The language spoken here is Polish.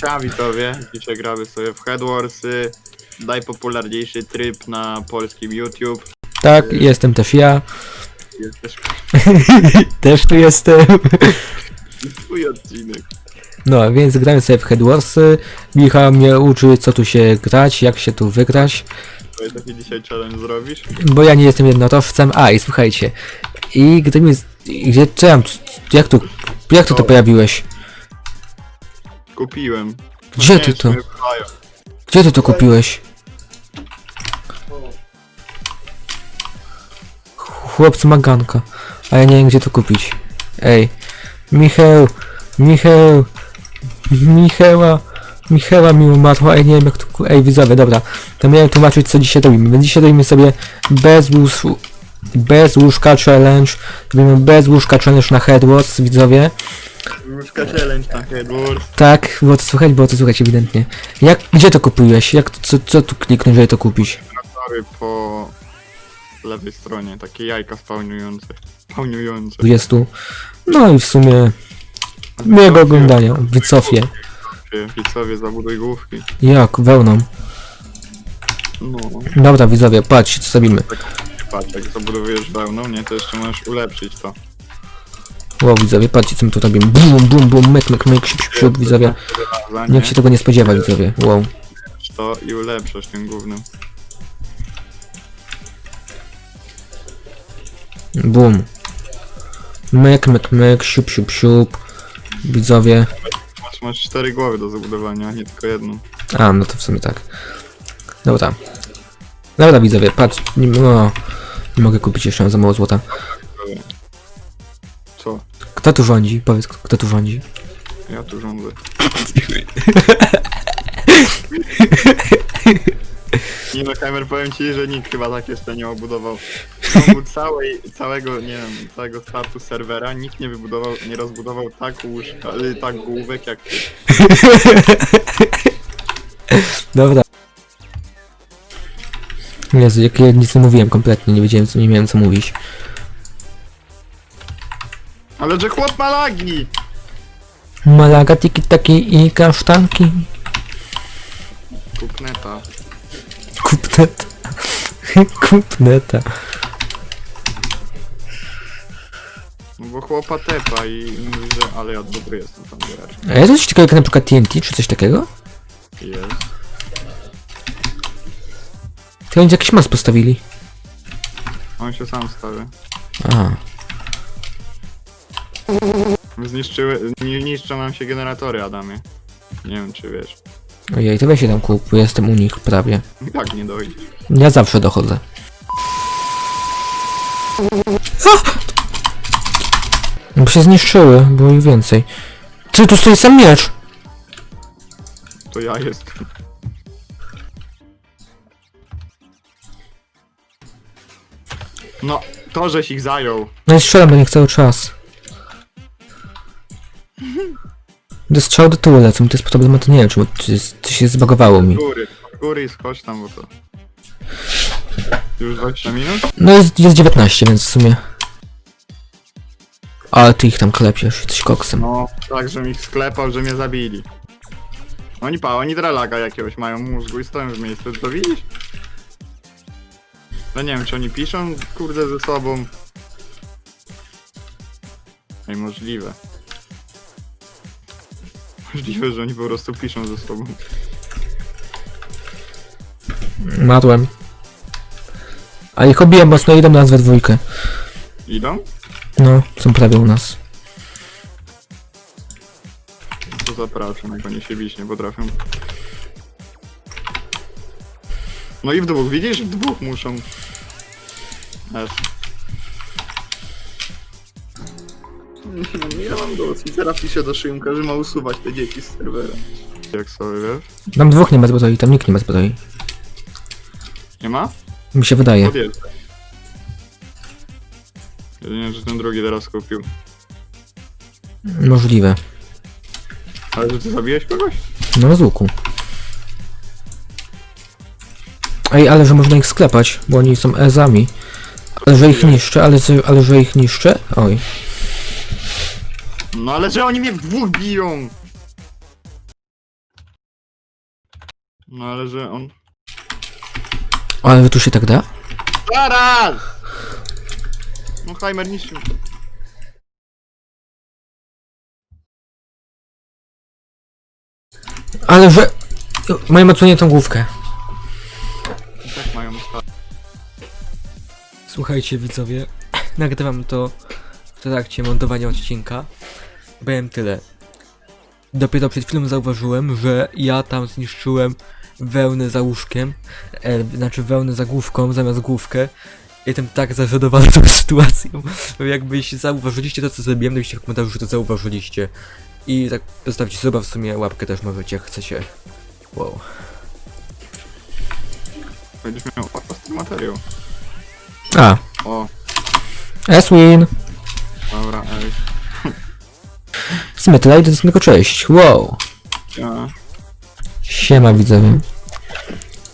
Siema widzowie, dzisiaj gramy sobie w Headwarsy, najpopularniejszy tryb na polskim YouTube. Tak, jestem też ja. Jest też tu jestem. twój odcinek. No, więc gramy sobie w Headwarsy. Michał mnie uczy co tu się grać, jak się tu wygrać. To taki dzisiaj challenge zrobisz? Bo ja nie jestem jednorożcem. A, i słuchajcie. I gdy mi... Gdzie... Co ja... Jak tu... Jak tu to pojawiłeś? Kupiłem. Gdzie ty to? Gdzie ty to kupiłeś? Chłopcy maganka. A ja nie wiem gdzie to kupić. Ej. Michał. Michał. Michała. Michała mi umarła, a ja nie wiem jak to... ku- Ej widzowie, dobra. To miałem tłumaczyć co dzisiaj robimy. Więc dzisiaj robimy sobie bez łóż... Bez łóżka challenge. Robimy bez łóżka challenge na Headwatch, widzowie. Łóżka challenge na Headwars. Tak, było to słychać, było to słychać ewidentnie. Jak, gdzie to kupiłeś? Jak, co, co tu kliknąć, żeby to kupić? Sorry po lewej stronie, takie jajka spawnujące. Spawnujące. 20. No i w sumie miłego oglądania. Wycofię. Widzowie, zabuduj główki. Jak, wełną. No, Dobra, widzowie, patrz, co zrobimy. patrz, jak zabudowujesz wełną, nie, to jeszcze możesz ulepszyć to. Wow, widzowie, patrzcie, co my tu robimy. Bum, bum, bum, myk, myk, myk, siup, siup, siup, widzowie. Nikt się tego nie spodziewa, widzowie. Wow. to i ulepszasz tym głównym. Bum. Myk, myk, myk, siup, siup, siup. Widzowie. Masz, masz cztery głowy do zabudowania, nie tylko jedną. A, no to w sumie tak. Dobra. Dobra, widzowie, patrz. No, nie mogę kupić jeszcze, mam za mało złota. Co? Kto tu rządzi? Powiedz, kto tu rządzi? Ja tu rządzę. Nie no, Heimer, powiem ci, że nikt chyba tak jeszcze nie obudował. W ciągu całej, całego, nie wiem, całego startu serwera nikt nie wybudował, nie rozbudował tak łóżka, y, tak główek jak ty. Dobra. Jezu, jak ja nic nie mówiłem kompletnie, nie wiedziałem co, nie miałem co mówić. Ale że chłop ma lagi! Malaga, tiki taki i kasztanki. Kupneta. Kupneta. Kupneta. No bo chłopa tepa i mówi, że ale ja dobry jestem tam gracz. A jest coś takiego jak na przykład TNT, czy coś takiego? Jest. To oni jakiś mas postawili. On się sam stawia. A, Zniszczyły, ni- niszczą nam się generatory, Adamie. Nie wiem, czy wiesz. ojej, to weź się tam kup, bo jestem u nich prawie. I tak nie dojdzie. Ja zawsze dochodzę. Bo się zniszczyły, było ich więcej. Ty, tu sobie sam miecz! To ja jestem. No, to żeś ich zajął. No i strzelam do nich cały czas. Do strzał do tyłu lecą, to jest problem, a to nie wiem, czemu to, jest, się zbagowało mi. góry, góry i schodź tam, bo to... Już 20 minut? No jest, jest 19, więc w sumie... Ale ty ich tam klepiesz, jesteś koksem. No, tak, że mi ich sklepał, że mnie zabili. Oni pa, oni dralaga jakiegoś mają mózgu i stoją w miejscu, to widzisz? No nie wiem, czy oni piszą, kurde, ze sobą. Ej, możliwe. Że oni po prostu piszą ze sobą. Madłem. A ich obiłem mocno, idą nas we dwójkę. Idą? No, są prawie u nas. To zapraszam, jak oni się bić nie potrafią. No i w dwóch, widzisz? W dwóch muszą. Aż. Ja mam dosyć. Teraz piszę do Szymka, że ma usuwać te dzieci z serwera. Jak sobie wiesz? Tam dwóch nie ma zbroi, tam nikt nie ma zbroi. Nie ma? Mi się wydaje. Podjeżdżaj. Jedynie, że ten drugi teraz kupił. Możliwe. Ale że ty zabiłeś kogoś? No z łuku. Ej, ale że można ich sklepać, bo oni są ezami. Ale że ich niszczę, ale, że- ale że ich niszczę? Oj. No ale że oni mnie w dwóch biją! No ale że on... Ale wy tu się tak da? Zaraz! No Heimer niszczył. Ale że... Mają odsłonię tą główkę. I tak mają. Słuchajcie widzowie, nagrywam to w trakcie montowania odcinka. Powiem tyle. Dopiero przed chwilą zauważyłem, że ja tam zniszczyłem wełnę za łóżkiem, e, znaczy wełnę za główką zamiast główkę. Jestem tak zażenowany tą sytuacją. Bo Jakbyście zauważyliście to co zrobiłem, to byście w komentarzu, że to zauważyliście. I tak zostawcie suba, w sumie łapkę też możecie, jak chcecie. Wow. Będziesz miał materiał. A, O, Eswin! Sumie tyle i to jest tylko cześć. Wow. Siema widzowie.